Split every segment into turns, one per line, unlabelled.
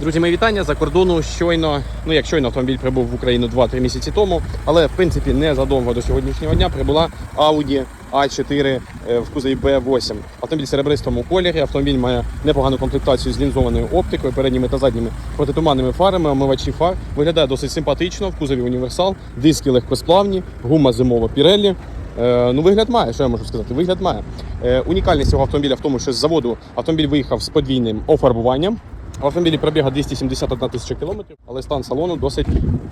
Друзі, мої вітання за кордону щойно. Ну як щойно автомобіль прибув в Україну 2-3 місяці тому, але в принципі незадовго до сьогоднішнього дня прибула Audi A4 е, в кузові B8. Автомобіль в серебристому кольорі. Автомобіль має непогану комплектацію з лінзованою оптикою, передніми та задніми протитуманними фарами, омивачі фар. Виглядає досить симпатично. В кузові універсал, диски легкосплавні, гума зимова Pirelli. Е, ну, вигляд має, що я можу сказати? Вигляд має. Е, унікальність цього автомобіля в тому, що з заводу автомобіль виїхав з подвійним офарбуванням. Автомобілі пробіга 271 тисяча кілометрів, але стан салону досить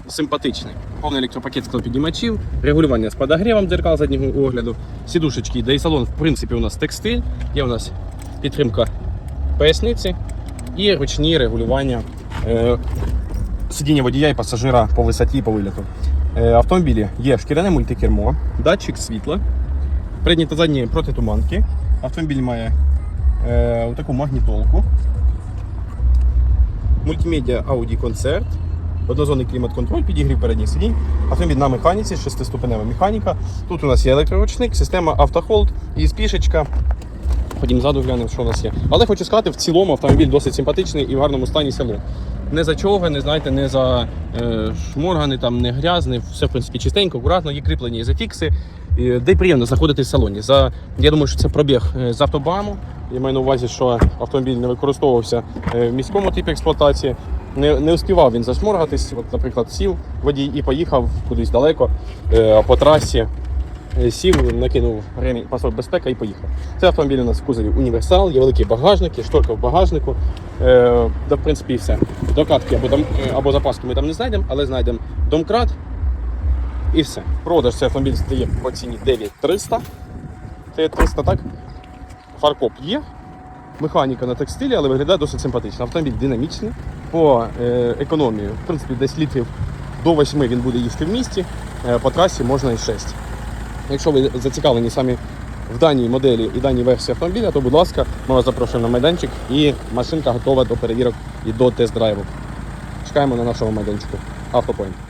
симпатичний. Повний електропакет склопіднімачів, регулювання з подогрівом дзеркал заднього огляду, сідушечки, де і салон, в принципі, у нас текстиль, є у нас підтримка поясниці і ручні регулювання е, сидіння водія і пасажира по висоті і по виліту. Е, автомобілі є шкіряне мультикермо, датчик світла, передні та задні протитуманки. Автомобіль має е, таку магнітолку. Мультимедіа Audi концерт, однозонний клімат-контроль, підігрів передніх сидінь, автомобіль на механіці, шестиступенева механіка. Тут у нас є електроручник, система автохолд і спішечка. Ходім ззаду глянемо, що у нас є. Але хочу сказати, в цілому автомобіль досить симпатичний і в гарному стані салон. Не зачовганий, знаєте, не за е, шморганий, там, не грязний, все в принципі чистенько, акуратно, є кріплені ізофікси, і, де приємно знаходитись в салоні. За, я думаю, що це пробіг е, з автобаму. Я маю на увазі, що автомобіль не використовувався е, в міському типі експлуатації. Не, не успівав він зашморгатись. От, наприклад, сів водій і поїхав кудись далеко е, по трасі. Е, Сів, накинув ремінь пасок безпека і поїхав. Це автомобіль у нас в кузові універсал, є великі багажники, шторка в багажнику. Е, да, в принципі, все. Докатки або, дом, е, або запаски ми там не знайдемо, але знайдемо домкрат і все. Продаж цей автомобіль стає по ціні 9300. Це 300, так? Фаркоп є. Механіка на текстилі, але виглядає досить симпатично. Автомобіль динамічний. По е, економії, в принципі, десь літрів до 8 він буде їсти в місті. По трасі можна і 6. Якщо ви зацікавлені самі в даній моделі і даній версії автомобіля, то будь ласка, ми вас запрошуємо на майданчик і машинка готова до перевірок і до тест-драйву. Чекаємо на нашому майданчику. Автопоінт.